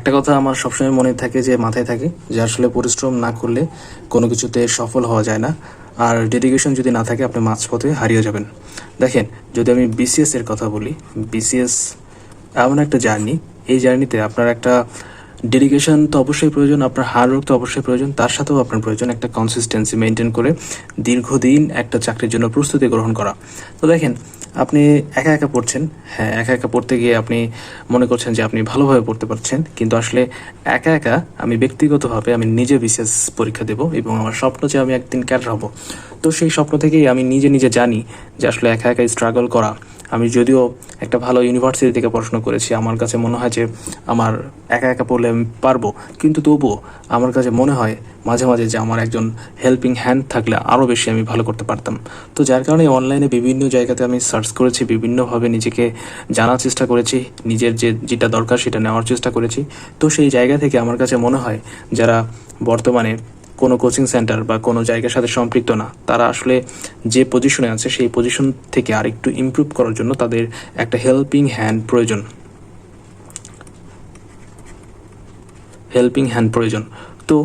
একটা কথা আমার সবসময় মনে থাকে যে, মাথায় থাকে যে, আসলে পরিশ্রম না করলে কোনো কিছুতে সফল হওয়া যায় না। আর ডেডিকেশন যদি না থাকে, আপনি মাঝপথে হারিয়ে যাবেন। দেখেন, যদি আমি বিসিএস এর কথা বলি বিসিএস এমন একটা জার্নি এই জার্নিতে আপনার একটা ডেডিকেশন তো অবশ্যই প্রয়োজন, আপনার হার্ডওয়ার্ক তো অবশ্যই প্রয়োজন, তার সাথেও আপনার প্রয়োজন একটা কনসিস্টেন্সি মেনটেন করে দীর্ঘদিন একটা চাকরির জন্য প্রস্তুতি গ্রহণ করা। তো দেখেন আপনি একা একা পড়ছেন? হ্যাঁ একা একা পড়তে গিয়ে আপনি মনে করছেন যে আপনি ভালোভাবে পড়তে পারছেন, কিন্তু আসলে একা একা আমি ব্যক্তিগতভাবে আমি নিজে বিশেষ পরীক্ষা দেব এবং আমার স্বপ্ন যে আমি একদিন ক্যাডার হব। তো সেই স্বপ্ন থেকেই আমি নিজে নিজে জানি যে আসলে একা একা স্ট্রাগল করা আমি যদিও একটা ভালো ইউনিভার্সিটি থেকে পড়াশোনা করেছি, আমার কাছে মনে হয় যে আমার একা একা পড়লে আমি পারব। কিন্তু তবুও আমার কাছে মনে হয় মাঝে মাঝে যে আমার একজন হেল্পিং হ্যান্ড থাকলে আরও বেশি আমি ভালো করতে পারতাম। তো যার কারণে অনলাইনে বিভিন্ন জায়গাতে আমি সার্চ করেছি, বিভিন্নভাবে নিজেকে জানার চেষ্টা করেছি, নিজের যে যেটা দরকার সেটা নেওয়ার চেষ্টা করেছি। তো সেই জায়গা থেকে আমার কাছে মনে হয় যারা বর্তমানে কোনো কোচিং সেন্টার বা কোনো জায়গার সাথে সম্পৃক্ত না। তারা আসলে যে পজিশনে আছে, সেই পজিশন থেকে আর একটু ইম্প্রুভ করার জন্য তাদের একটা হেল্পিং হ্যান্ড প্রয়োজন। হেল্পিং হ্যান্ড প্রয়োজন। তো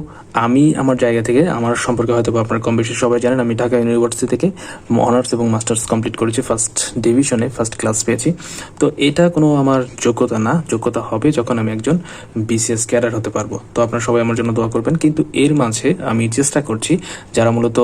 আমি আমার জায়গা থেকে, আমার সম্পর্কে হয়তো আপনার কম বেশি সবাই জানেন, আমি ঢাকা ইউনিভার্সিটি থেকে অনার্স এবং মাস্টার্স কমপ্লিট করেছি ফার্স্ট ডিভিশনে ফার্স্ট ক্লাস পেয়েছি। তো এটা কোনো আমার যোগ্যতা না, যোগ্যতা হবে যখন আমি একজন বিসিএস ক্যাডার হতে পারব। তো আপনারা সবাই আমার জন্য দোয়া করবেন, কিন্তু এর মাঝে আমি চেষ্টা করছি, যারা মূলত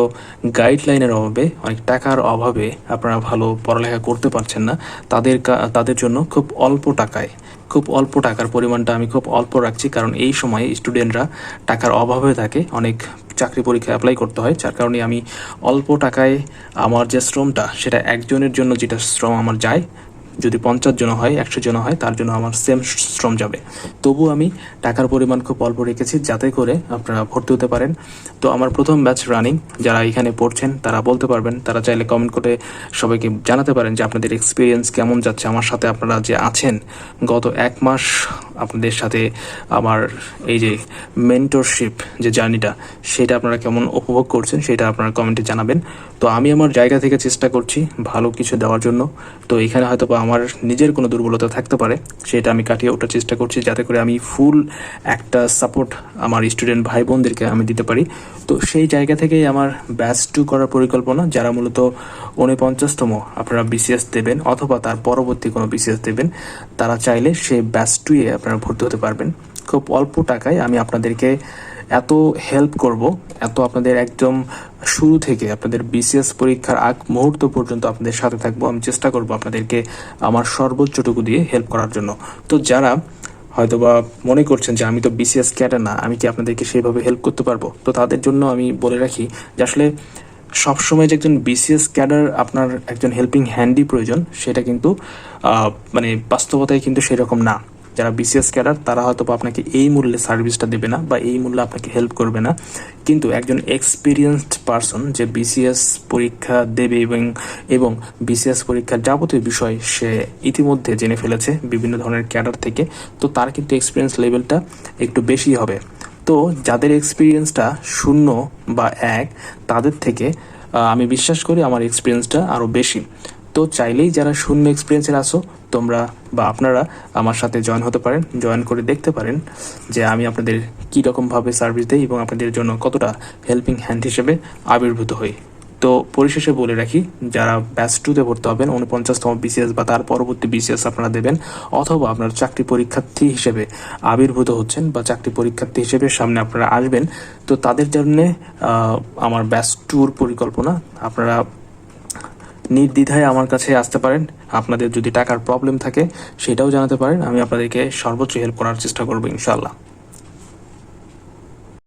গাইডলাইনের অভাবে, অনেক টাকার অভাবে আপনারা ভালো পড়ালেখা করতে পারছেন না, তাদের তাদের জন্য খুব অল্প টাকায়, খুব অল্প টাকার পরিমাণটা আমি খুব অল্প রাখছি, কারণ এই সময়ে স্টুডেন্টরা টাকার অভাবে থাকে, অনেক চাকরি পরীক্ষায় অ্যাপ্লাই করতে হয়, যার কারণে আমি অল্প টাকায় আমার যে শ্রমটা, সেটা একজনের জন্য যেটা শ্রম আমার যায়, যদি পঞ্চাশ জন হয়, একশো জন হয়, তার জন্য আমার সেম শ্রম যাবে। তবু আমি টাকার পরিমাণ খুব অল্প রেখেছি, যাতে করে আপনারা ভর্তি হতে পারেন। তো আমার প্রথম ব্যাচ রানিং যারা এখানে পড়ছেন, তারা বলতে পারবেন, তারা চাইলে কমেন্ট করে সবাইকে জানাতে পারেন যে আপনাদের এক্সপিরিয়েন্স কেমন যাচ্ছে। আমার সাথে আপনারা যে আছেন, গত এক মাস আপনাদের সাথে আমার এই যে মেন্টরশিপ যে জার্নিটা সেটা আপনারা কেমন উপভোগ করছেন সেটা আপনারা কমেন্টে জানাবেন। তো আমি আমার জায়গা থেকে চেষ্টা করছি ভালো কিছু দেওয়ার জন্য। তো এখানে হয়তো বা আমার নিজের কোনো দুর্বলতা থাকতে পারে, সেটা আমি কাটিয়ে ওঠার চেষ্টা করছি যাতে করে আমি ফুল একটা সাপোর্ট আমার স্টুডেন্ট ভাই বোনদেরকে আমি দিতে পারি। তো সেই জায়গা থেকেই আমার ব্যাচ টু করার পরিকল্পনা, যারা মূলত উনপঞ্চাশতম আপনারা বিসিএস দেবেন, অথবা তার পরবর্তী কোনো বিসিএস দেবেন, তারা চাইলে সেই ব্যাচ টুয়ে আপনারা ভর্তি হতে পারবেন। খুব অল্প টাকায় আমি আপনাদেরকে এত হেল্প করব, এত আপনাদের একদম শুরু থেকে আপনাদের বিসিএস পরীক্ষার আগ মুহূর্ত পর্যন্ত আপনাদের সাথে থাকব। আমি চেষ্টা করব আপনাদেরকে আমার সর্বোচ্চটুকু দিয়ে হেল্প করার জন্য। তো যারা হয়তো বা মনে করছেন যে আমি তো বিসিএস ক্যাডার না, আমি কি আপনাদেরকে সেইভাবে হেল্প করতে পারব? তো তাদের জন্য আমি বলে রাখি যে আসলে সবসময় যে একজন বিসিএস ক্যাডার আপনার একজন হেল্পিং হ্যান্ডই প্রয়োজন, সেটা কিন্তু মানে বাস্তবতায় কিন্তু সেরকম না। যারা বিসিএস ক্যাডার তারা হয়তো আপনাকে এই মূল্যে সার্ভিসটা দেবে না বা এই মূল্যে আপনাকে হেল্প করবে না। কিন্তু একজন এক্সপিরিয়েন্সড পারসন যে বিসিএস পরীক্ষা দেবে এবং এবং বিসিএস পরীক্ষার যাবতীয় বিষয় সে ইতিমধ্যে জেনে ফেলেছে বিভিন্ন ধরনের ক্যাডার থেকে, তো তার কিন্তু এক্সপিরিয়েন্স লেভেলটা একটু বেশি হবে। তো যাদের এক্সপিরিয়েন্সটা শূন্য বা এক, তাদের থেকে আমি বিশ্বাস করি আমার এক্সপিরিয়েন্সটা আরও বেশি। তো চাইলেই যারা শূন্য এক্সপিরিয়েন্সের আসো তোমরা বা আপনারা আমার সাথে জয়েন হতে পারেন জয়েন করে দেখতে পারেন যে আমি আপনাদের কী রকমভাবে সার্ভিস দিই এবং আপনাদের জন্য কতটা হেল্পিং হ্যান্ড হিসেবে আবির্ভূত হই। তো পরিশেষে বলে রাখি, যারা ব্যাচ টুতে ভর্তি হবেন উনপঞ্চাশতম বিসিএস বা তার পরবর্তী বিসিএস আপনারা দেবেন, অথবা আপনার চাকরি পরীক্ষার্থী হিসেবে আবির্ভূত হচ্ছেন বা চাকরি পরীক্ষার্থী হিসেবে সামনে আপনারা আসবেন, তো তাদের জন্যে আমার ব্যাচ ট্যুর পরিকল্পনা, আপনারা নির্দ্বিধায় আমার কাছে আসতে পারেন। আপনাদের যদি টাকার প্রবলেম থাকে, সেটাও জানাতে পারেন। আমি আপনাদেরকে সর্বোচ্চ হেল্প করার চেষ্টা করব ইনশাল্লাহ